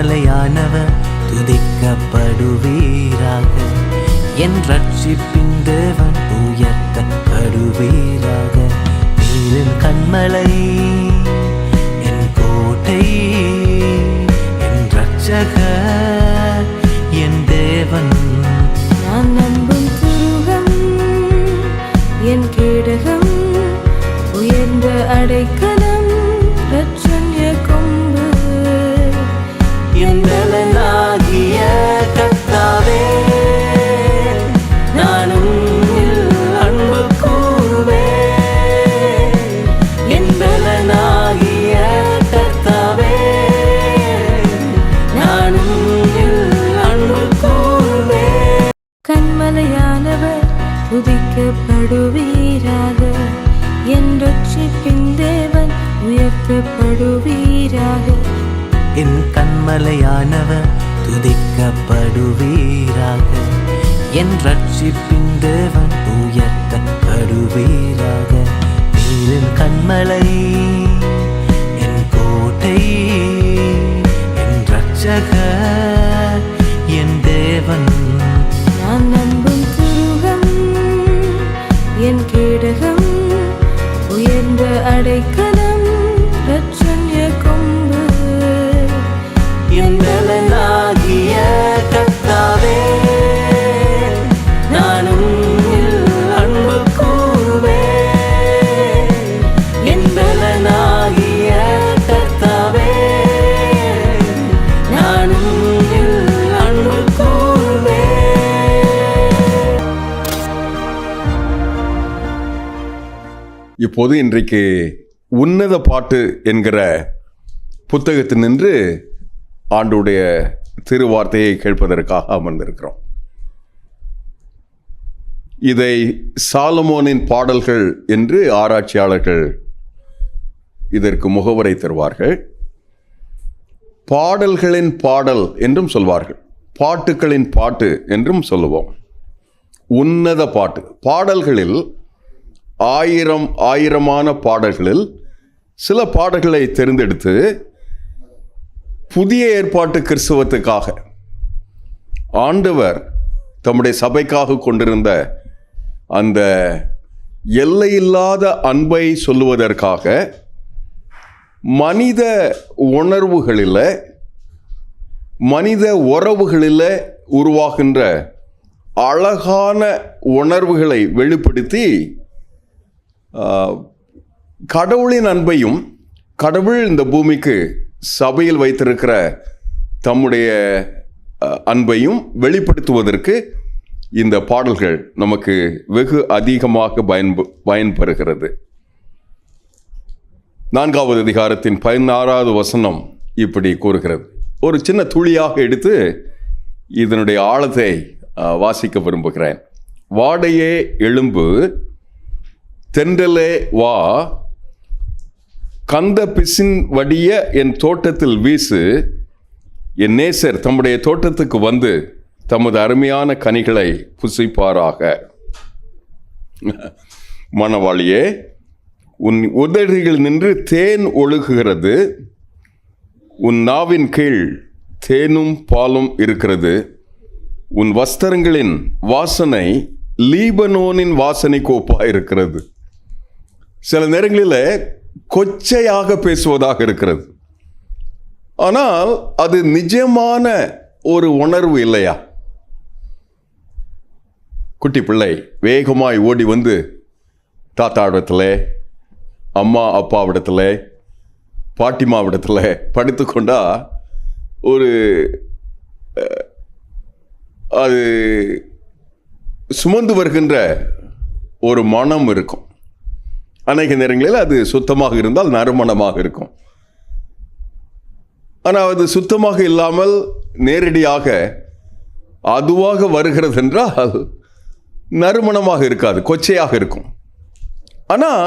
கண்மலையானவர் துதிக்கப்படுவீராக. என் ரட்சிப்பின் தேவன் உயர்த்தப்படுவீராக. நீரின் கண்மலை என் கோட்டை என் ரட்சக என் தேவன். நான் நம்பும் துருகம் என் கேடகம் உயர்ந்த அடைக்க துதிக்கப்படுவீராக. என் ரட்சிப்பின் தேவன் உயர்த்தப்படுவீராக. என் கண்மலையானவர் துதிக்கப்படுவீராக. என் ரட்சிப்பின் தேவன் உயர்த்தப்படுவீராக. நீரின் கண்மலை என் கோட்டை என் ரட்சகர் கேடகம் உயர்ந்த அடைக்க போது இன்றைக்கு உன்னத பாட்டு என்கிற புத்தகத்தினின்று ஆண்டுடைய திருவார்த்தையை கேட்பதற்காக அமர்ந்திருக்கிறோம். இதை சாலமோனின் பாடல்கள் என்று ஆராய்ச்சியாளர்கள் இதற்கு முகவரை தருவார்கள். பாடல்களின் பாடல் என்றும் சொல்வார்கள். பாட்டுக்களின் பாட்டு என்றும் சொல்லுவோம். உன்னத பாட்டு. பாடல்களில் ஆயிரம் ஆயிரமான பாடல்களில் சில பாடல்களை தேர்ந்தெடுத்து புதிய ஏற்பாட்டு கிறிஸ்தவத்துக்காக ஆண்டவர் தம்முடைய சபைக்காக கொண்டிருந்த அந்த எல்லையில்லாத அன்பை சொல்லுவதற்காக மனித உணர்வுகளில் மனித உறவுகளில் உருவாகின்ற அழகான உணர்வுகளை வெளிப்படுத்தி கடவுளின் அன்பையும் கடவுள் இந்த பூமிக்கு சபையில் வைத்திருக்கிற தம்முடைய அன்பையும் வெளிப்படுத்துவதற்கு இந்த பாடல்கள் நமக்கு வெகு அதிகமாக பயன்பு பயன்பெறுகிறது. நான்காவது அதிகாரத்தின் பதினாறாவது வசனம் இப்படி கூறுகிறது. ஒரு சின்ன துளியாக எடுத்து இதனுடைய ஆழத்தை வாசிக்க விரும்புகிறேன். வாடையே எழும்பு தென்றலே வா. கந்த பிசின் வடிய என் தோட்டத்தில் வீசு. என் நேசர் தம்முடைய தோட்டத்துக்கு வந்து தமது அருமையான கனிகளை புசிப்பாராக. மணவாளியே உன் உதடுகள் நின்று தேன் ஒழுகுகிறது. உன் நாவின் கீழ் தேனும் பாலும் இருக்கிறது. உன் வஸ்திரங்களின் வாசனை லீபனோனின் வாசனைக்கு ஒப்பாக இருக்கிறது. சில நேரங்களில் கொச்சையாக பேசுவதாக இருக்கிறது. ஆனால் அது நிஜமான ஒரு உணர்வு இல்லையா? குட்டி பிள்ளை வேகமாய் ஓடி வந்து தாத்தாவிடத்தில் அம்மா அப்பாவிடத்தில் பாட்டிமாவிடத்தில் படுத்துக்கொண்டா ஒரு அது சுமந்து வருகின்ற ஒரு மனம் இருக்கும். அநேக நேரங்களில் அது சுத்தமாக இருந்தால் நறுமணமாக இருக்கும். ஆனால் அது சுத்தமாக இல்லாமல் நேரடியாக அதுவாக வருகிறது என்றால் நறுமணமாக இருக்காது கொச்சையாக இருக்கும். ஆனால்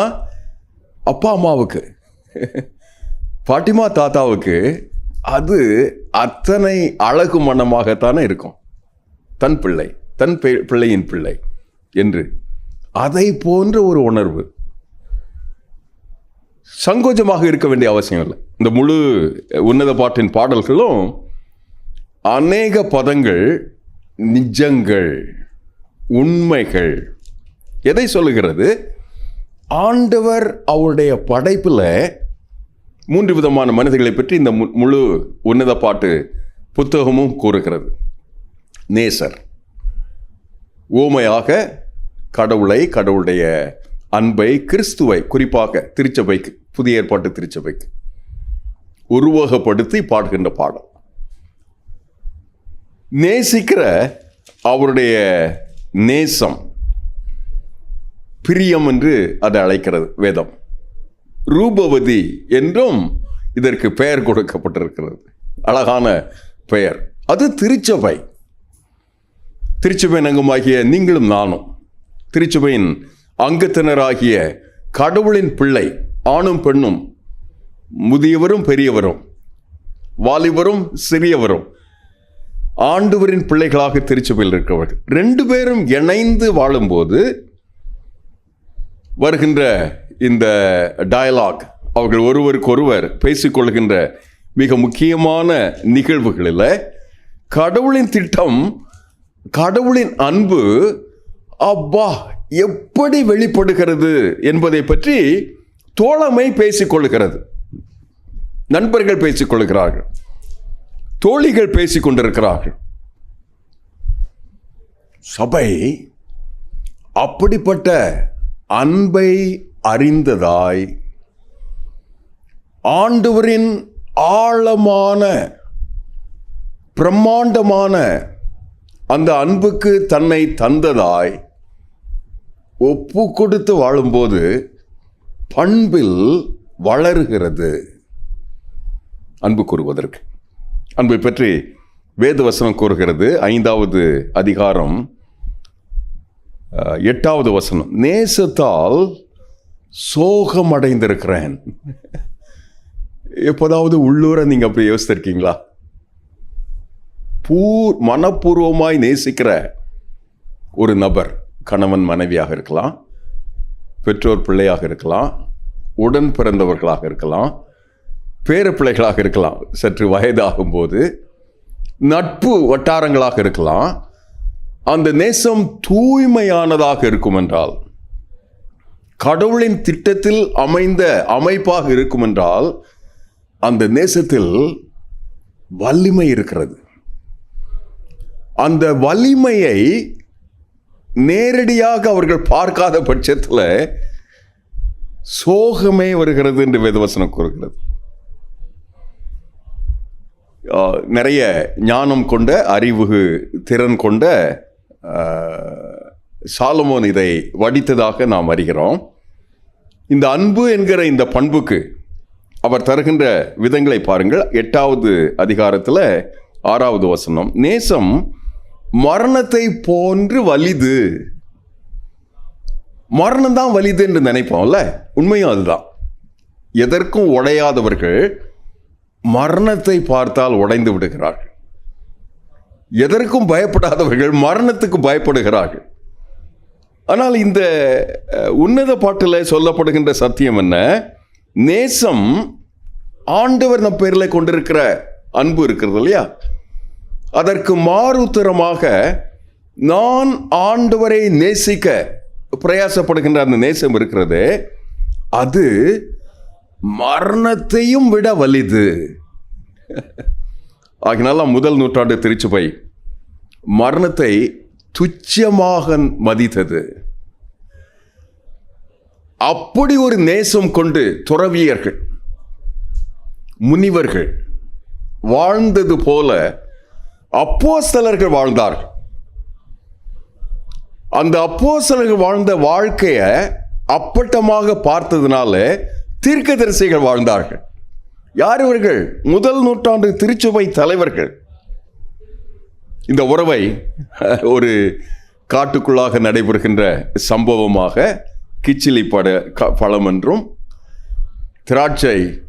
அப்பா அம்மாவுக்கு பாட்டிமா தாத்தாவுக்கு அது அத்தனை அழகு மனமாகத்தானே இருக்கும். தன் பிள்ளை தன் பிள்ளையின் பிள்ளை என்று. அதை போன்ற ஒரு உணர்வு. சங்கோஜமாக இருக்க வேண்டிய அவசியம் இல்லை. இந்த முழு உன்னத பாட்டின் பாடல்களும் அநேக பதங்கள் நிஜங்கள் உண்மைகள். எதை சொல்லுகிறது? ஆண்டவர் அவருடைய படைப்பில் மூன்று விதமான மனிதர்களை பற்றி இந்த மு- முழு உன்னத பாட்டு புத்தகமும் கூறுகிறது. நேசர். ஓமையாக கடவுளை கடவுளுடைய அன்பை கிறிஸ்துவை குறிப்பாக திருச்சபைக்கு புதிய ஏற்பாட்டு திருச்சபைக்கு உருவகப்படுத்தி பாடுகின்ற பாடம் நேசிக்கிற அவருடைய நேசம் பிரியம் என்று அதை அழைக்கிறது வேதம். ரூபவதி என்றும் இதற்கு பெயர் கொடுக்கப்பட்டிருக்கிறது. அழகான பெயர். அது திருச்சபை. திருச்சபை நங்கமாகிய நீங்களும் நானும் திருச்சபையின் அங்கத்தினராகிய கடவுளின் பிள்ளை ஆணும் பெண்ணும் முதியவரும் பெரியவரும் வாலிபரும் சிறியவரும் ஆண்டவரின் பிள்ளைகளாக திருச்சபையில் இருக்கிறவர்கள். ரெண்டு பேரும் இணைந்து வாழும்போது வருகின்ற இந்த டயலாக் அவர்கள் ஒருவருக்கொருவர் பேசிக்கொள்கின்ற மிக முக்கியமான நிகழ்வுகளில் கடவுளின் திட்டம் கடவுளின் அன்பு அப்பா எப்படி வெளிப்படுகிறது என்பதை பற்றி தோழமை பேசிக்கொள்கிறது. நண்பர்கள் பேசிக்கொள்கிறார்கள். தோழிகள் பேசிக் கொண்டிருக்கிறார்கள் சபை அப்படிப்பட்ட அன்பை அறிந்ததாய் ஆண்டவரின் ஆழமான பிரம்மாண்டமான அந்த அன்புக்கு தன்னை தந்ததாய் ஒப்பு கொடுத்து வாழும்போது பண்பில் வளருகிறது. அன்பு கூறுவதற்கு. அன்பை பற்றி வேதவசனம் கூறுகிறது. ஐந்தாவது அதிகாரம் எட்டாவது வசனம். நேசத்தால் சோகமடைந்திருக்கிறேன். எப்போதாவது உள்ளூர நீங்கள் அப்படி யோசித்திருக்கீங்களா? பூர் மனப்பூர்வமாய் நேசிக்கிற ஒரு நபர். கணவன் மனைவியாக இருக்கலாம் பெற்றோர் பிள்ளையாக இருக்கலாம் உடன் பிறந்தவர்களாக இருக்கலாம் பேர பிள்ளைகளாக இருக்கலாம். சற்று வயதாகும்போது நட்பு வட்டாரங்களாக இருக்கலாம். அந்த நேசம் தூய்மையானதாக இருக்கும் என்றால் கடவுளின் திட்டத்தில் அமைந்த அமைப்பாக இருக்கும் என்றால் அந்த நேசத்தில் வலிமை இருக்கிறது. அந்த வலிமையை நேரடியாக அவர்கள் பார்க்காத பட்சத்தில் சோகமே வருகிறது என்று வேதவசனம் கூறுகிறது. நிறைய ஞானம் கொண்ட அறிவு திறன் கொண்ட சாலமோன் இதை வடித்ததாக நாம் அறிகிறோம். இந்த அன்பு என்கிற இந்த பண்புக்கு அவர் தருகின்ற விதங்களை பாருங்கள். எட்டாவது அதிகாரத்தில் ஆறாவது வசனம் நேசம் மரணத்தை போன்று வலிது. மரணம் தான் வலிது என்று நினைப்போம்ல? உண்மையும் அதுதான். எதற்கும் உடையாதவர்கள் மரணத்தை பார்த்தால் உடைந்து விடுகிறார்கள். எதற்கும் பயப்படாதவர்கள் மரணத்துக்கு பயப்படுகிறார்கள். ஆனால் இந்த உன்னத பாட்டில் சொல்லப்படுகின்ற சத்தியம் என்ன? நேசம் ஆண்டவர் நம் பேரில் கொண்டிருக்கிற அன்பு இருக்கிறது இல்லையா? அதற்கு மாறுத்தரமாக நான் ஆண்டவரை நேசிக்க பிரயாசப்படுகின்ற அந்த நேசம் இருக்கிறது. அது மரணத்தையும் விட வலிது. ஆகினால முதல் நூற்றாண்டு திருச்சுபை மரணத்தை துச்சமாக மதித்தது. அப்படி ஒரு நேசம் கொண்டு துறவியர்கள் முனிவர்கள் வாழ்ந்தது போல அப்போஸ்தலர்கள் வாழ்ந்தார்கள். அந்த அப்போஸ்தலர்கள் வாழ்ந்த வாழ்க்கையை அப்பட்டமாக பார்த்ததுனால தீர்க்கதரிசிகள் வாழ்ந்தார்கள். யார் இவர்கள்? முதல் நூற்றாண்டு திருச்சுவை தலைவர்கள். இந்த உறவை ஒரு காட்டுக்குள்ளாக நடைபெறுகின்ற சம்பவமாக கிச்சிலி பட க- பழம் என்றும் திராட்சை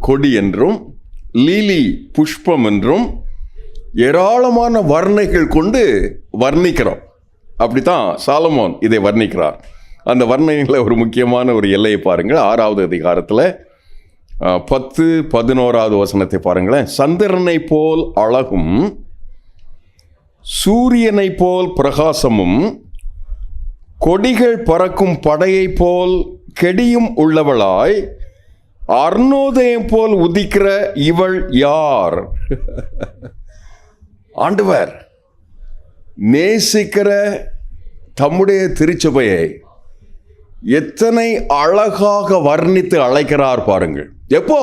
கொடி என்றும் லீலி புஷ்பம் என்றும் ஏராளமான வர்ணைகள் கொண்டு வர்ணிக்கிறோம். அப்படித்தான் சாலமோன் இதை வர்ணிக்கிறார். அந்த வர்ணனையில் ஒரு முக்கியமான ஒரு எல்லையை பாருங்கள். ஆறாவது அதிகாரத்தில் பத்து பதினோராவது வசனத்தை பாருங்களேன். சந்திரனை போல் அழகும் சூரியனை போல் பிரகாசமும் கொடிகள் பறக்கும் படையைப் போல் கெடியும் உள்ளவளாய் அர்ணோதயம் போல் உதிக்கிற இவள் யார்? ஆண்டவர் நேசிக்கிற தம்முடைய திருச்சபையை எத்தனை அழகாக வர்ணித்து அழைக்கிறார் பாருங்கள். எப்போ?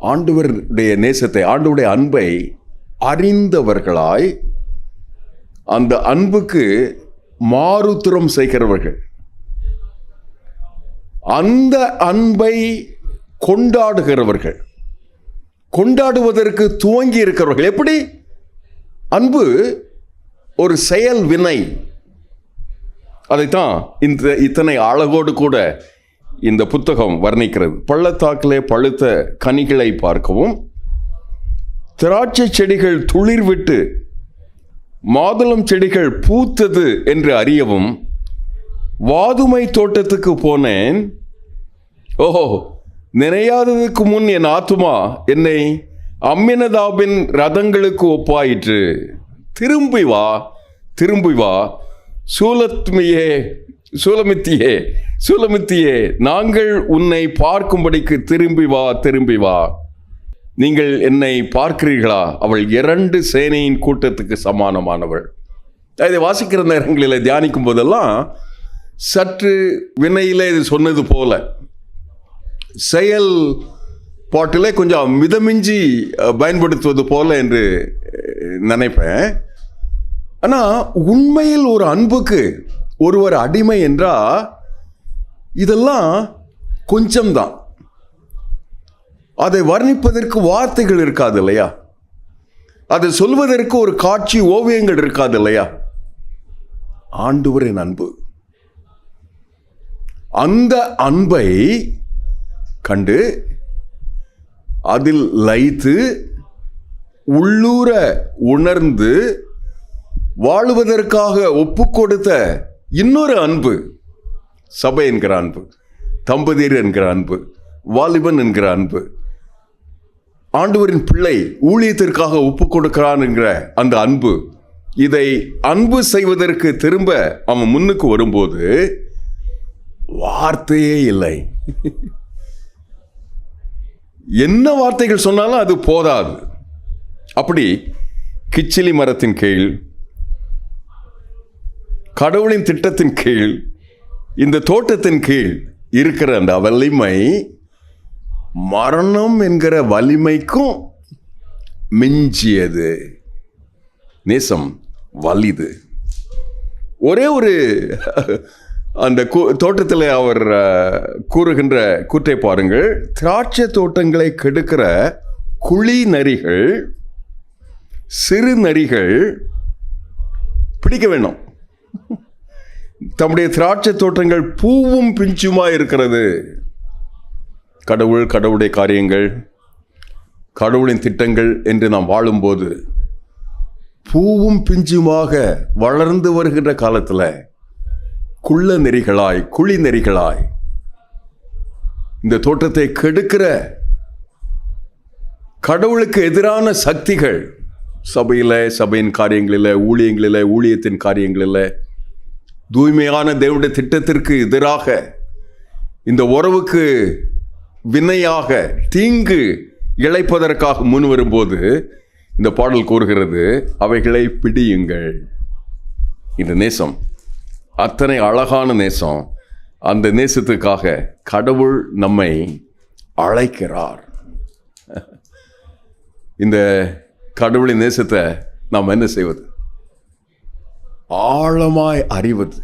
ஆண்டவருடைய நேசத்தை ஆண்டவருடைய அன்பை அறிந்தவர்களாய் அந்த அன்புக்கு மாறுத்திரம் செய்கிறவர்கள். அந்த அன்பை கொண்டாடுகிறவர்கள். கொண்டாடுவதற்கு துவங்கி இருக்கிறவர்கள் எப்படி? அன்பு ஒரு செயல் வினை. அதைத்தான் இந்த இத்தனை அழகோடு கூட இந்த புத்தகம் வர்ணிக்கிறது. பள்ளத்தாக்கிலே பழுத்த கனிகளை பார்க்கவும் திராட்சை செடிகள் துளிர் விட்டு மாதுளம் செடிகள் பூத்தது என்று அறியவும் வாதுமை தோட்டத்துக்கு போனேன். ஓஹோ! நினையாததுக்கு முன் என் ஆத்துமா என்னை அம்மினதாபின் ரதங்களுக்கு ஒப்பாயிற்று. திரும்பி வா திரும்பி வா. சூலத்மியே சூலமித்தியே சூலமித்தியே நாங்கள் உன்னை பார்க்கும்படிக்கு திரும்பி வா திரும்பி வா. நீங்கள் என்னை பார்க்கிறீர்களா? அவள் இரண்டு சேனையின் கூட்டத்துக்கு சமானமானவள். இதை வாசிக்கிற நேரங்களில் தியானிக்கும் போதெல்லாம் சற்று வினையில் இது சொன்னது போல. செயல் பாட்டிலே கொஞ்சம் மிதமிஞ்சி பயன்படுத்துவது போல என்று நினைப்பேன். ஆனால் உண்மையில் ஒரு அன்புக்கு ஒருவர் அடிமை என்றால் இதெல்லாம் கொஞ்சம்தான் அதை வர்ணிப்பதற்கு வார்த்தைகள் இருக்காது இல்லையா? அதை சொல்வதற்கு ஒரு காட்சி ஓவியங்கள் இருக்காது இல்லையா? ஆண்டவரின் அன்பு. அந்த அன்பை கண்டு அதில் லைத்து உள்ளூர உணர்ந்து வாழுவதற்காக ஒப்பு கொடுத்த இன்னொரு அன்பு சபை என்கிற அன்பு தம்பதியர் என்கிற அன்பு வாலிபன் என்கிற அன்பு ஆண்டவரின் பிள்ளை ஊழியத்திற்காக ஒப்பு கொடுக்கிறான் என்கிற அந்த அன்பு இதை அன்பு செய்வதற்கு திரும்ப அவன் முன்னுக்கு வரும்போது வார்த்தையே இல்லை. என்ன வார்த்தைகள் சொன்னாலும் அது போதாது. அப்படி கிச்சிலி மரத்தின் கீழ் கடவுளின் திட்டத்தின் கீழ் இந்த தோட்டத்தின் கீழ் இருக்கிற அந்த வலிமை மரணம் என்கிற வலிமைக்கும் மிஞ்சியது. நேசம் வலிது. ஒரே ஒரு அந்த தோட்டத்தில் அவர் கூறுகின்ற கூற்றை பாருங்கள். திராட்சை தோட்டங்களை கெடுக்கிற குழி நரிகள் சிறு நரிகள் பிடிக்க வேண்டும் தம்முடைய திராட்சை தோட்டங்கள் பூவும் பிஞ்சுமா இருக்கிறது. கடவுள் கடவுளுடைய காரியங்கள் கடவுளின் திட்டங்கள் என்று நாம் வாழும்போது பூவும் பிஞ்சுமாக வளர்ந்து வருகின்ற காலத்தில் குள்ள நெறிகளாய் குழி நெறிகளாய் இந்த தோட்டத்தை கெடுக்கிற கடவுளுக்கு எதிரான சக்திகள் சபையில் சபையின் காரியங்களில் ஊழியங்களில் ஊழியத்தின் காரியங்களில் தூய்மையான தேவனுடைய திட்டத்திற்கு எதிராக இந்த உறவுக்கு வினையாக தீங்கு இழைப்பதற்காக முன் வரும்போது இந்த பாடல் கூறுகிறது அவைகளை பிடியுங்கள். இந்த நேசம். அத்தனை அழகான நேசம். அந்த நேசத்துக்காக கடவுள் நம்மை அழைக்கிறார். இந்த கடவுளின் நேசத்தை நாம் என்ன செய்வது? ஆழமாய் அறிவது.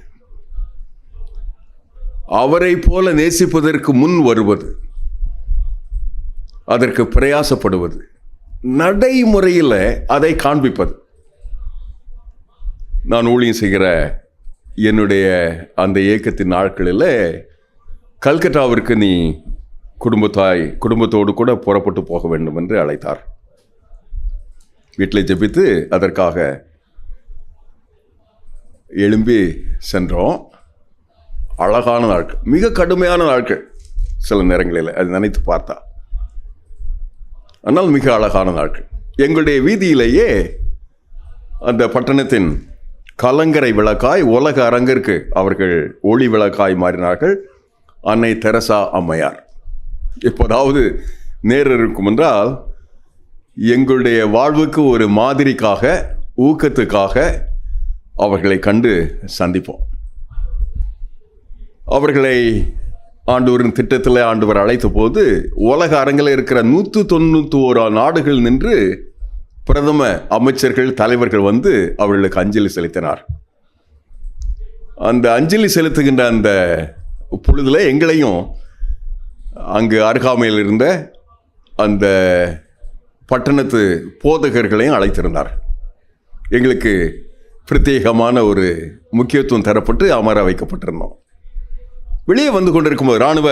அவரை போல நேசிப்பதற்கு முன் வருவது. அதற்கு பிரயாசப்படுவது. நடைமுறையில் அதை காண்பிப்பது. நான் ஊழியம் செய்கிற என்னுடைய அந்த இயக்கத்தின் நாட்களில் கல்கட்டாவிற்கு நீ குடும்பத்தாய் குடும்பத்தோடு கூட புறப்பட்டு போக வேண்டும் என்று அழைத்தார். வீட்டில் ஜெபித்து அதற்காக எழும்பி சென்றோம். அழகான நாட்கள் மிக கடுமையான நாட்கள் சில நேரங்களில் அது நினைத்து பார்த்தா. ஆனால் மிக அழகான நாட்கள். எங்களுடைய வீதியிலேயே அந்த பட்டணத்தின் கலங்கரை விளக்காய் உலக அரங்கிற்கு. அவர்கள் ஒளி விளக்காய் மாறினார்கள். அன்னை தெரசா அம்மையார். எப்போதாவது நேர் இருக்கும் என்றால் எங்களுடைய வாழ்வுக்கு ஒரு மாதிரிக்காக ஊக்கத்துக்காக அவர்களை கண்டு சந்திப்போம். அவர்களை ஆண்டவரின் திட்டத்தில் ஆண்டவர் அழைத்த போது உலக அரங்கில் இருக்கிற நூற்று தொண்ணூற்றி ஓரா நாடுகள் நின்று பிரதம அமைச்சர்கள் தலைவர்கள் வந்து அவர்களுக்கு அஞ்சலி செலுத்தினார். அந்த அஞ்சலி செலுத்துகின்ற அந்த பொழுதில் எங்களையும் அங்கு அருகாமையில் இருந்த அந்த பட்டணத்து போதகர்களையும் அழைத்திருந்தார். எங்களுக்கு பிரத்யேகமான ஒரு முக்கியத்துவம் தரப்பட்டு அமர வைக்கப்பட்டிருந்தோம். வெளியே வந்து கொண்டிருக்கும்போது இராணுவ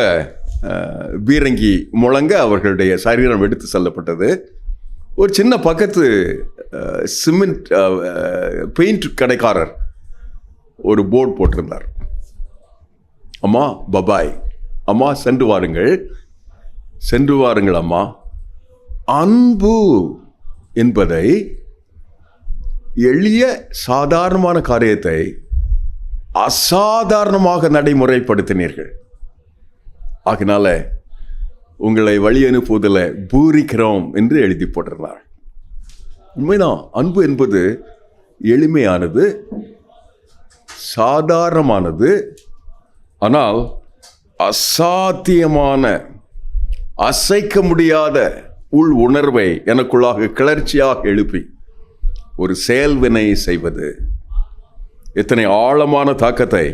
பீரங்கி முழங்க அவர்களுடைய சரீரம் எடுத்து செல்லப்பட்டது. ஒரு சின்ன பக்கத்து சிமெண்ட் பெயிண்ட் கடைக்காரர் ஒரு போர்டு போட்டிருந்தார். அம்மா பபாய் அம்மா சென்று வாருங்கள் சென்று வாருங்கள் அம்மா. அன்பு என்பதை எளிய சாதாரணமான காரியத்தை அசாதாரணமாக நடைமுறைப்படுத்தினீர்கள். ஆகினால உங்களை வழி அனுப்புவதில் பூரிக்கிறோம் என்று எழுதி போட்டிருந்தார். உண்மைதான் அன்பு என்பது எளிமையானது சாதாரணமானது ஆனால் அசாத்தியமான அசைக்க முடியாத உள் உணர்வை எனக்குள்ளாக கிளர்ச்சியாக எழுப்பி ஒரு செயல்வினை செய்வது. எத்தனை ஆழமான தாக்கத்தை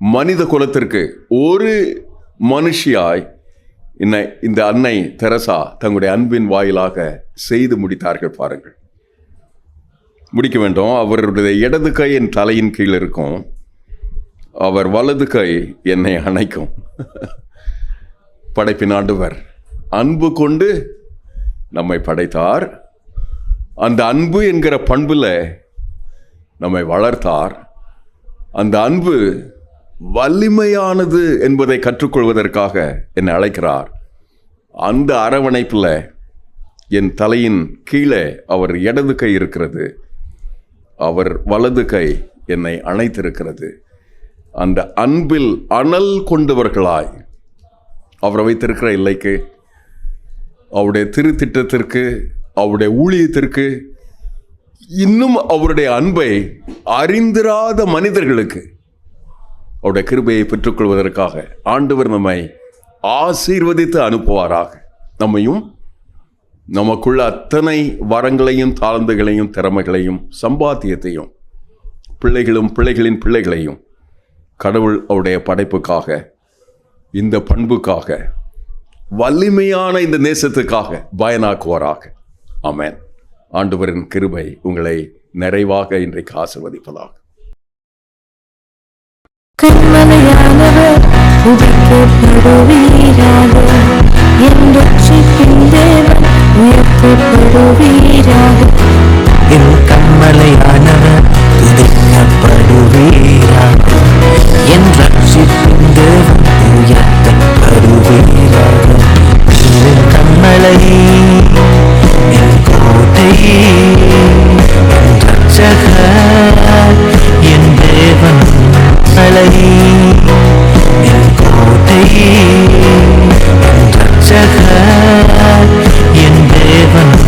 மனித குலத்திற்கு ஒரு மனுஷியாய் இன்ன இந்த அன்னை தெரசா தங்களுடைய அன்பின் வாயிலாக செய்து முடித்தார்கள் பாருங்கள். முடிக்க வேண்டும். அவருடைய இடது கை என் தலையின் கீழ் இருக்கும். அவர் வலது கை என்னை அணைக்கும். படைப்பின் ஆண்டவர் அன்பு கொண்டு நம்மை படைத்தார். அந்த அன்பு என்கிற பண்பில் நம்மை வளர்த்தார். அந்த அன்பு வலிமையானது என்பதை கற்றுக்கொள்வதற்காக என்னை அழைக்கிறார். அந்த அரவணைப்பில் என் தலையின் கீழே அவர் இடது கை இருக்கிறது. அவர் வலது கை என்னை அணைத்திருக்கிறது. அந்த அன்பில் அனல் கொண்டவர்களாய் அவரை வைத்திருக்கிற இல்லைக்கு அவருடைய திருத்திட்டத்திற்கு அவருடைய ஊழியத்திற்கு இன்னும் அவருடைய அன்பை அறிந்திராத மனிதர்களுக்கு அவருடைய கிருபையை பெற்றுக்கொள்வதற்காக ஆண்டவர் நம்மை ஆசீர்வதித்து அனுப்புவாராக. நம்மையும் நமக்குள்ள அத்தனை வரங்களையும் தாழ்ந்துகளையும் திறமைகளையும் சம்பாத்தியத்தையும் பிள்ளைகளும் பிள்ளைகளின் பிள்ளைகளையும் கடவுள் அவருடைய படைப்புக்காக இந்த பண்புக்காக வலிமையான இந்த நேசத்துக்காக பயனாக்குவாராக. ஆமேன். ஆண்டவரின் கிருபை உங்களை நிறைவாக இன்றைக்கு ஆசிர்வதிப்பதாக. കന്മനയാനവർ ഉദിക്കപ്പെടുവീരാക. എൻ രക്ഷിപ്പിൻ ദേവൻ ഉയർത്തപ്പെടുവീരാക. എൻ കന്മലയാനവർ ഉദിക്കപ്പെടുവീരാക. എൻ രക്ഷിപ്പിൻ ദേവൻ ഉയർത്തപ്പെടുവീരാക. എൻ കന്മലയെ എൻ കോട്ടയെ എൻ രക്ഷകൻ phải lấy. Nhưng cô thấy thật sẽ khác yên bề vẫn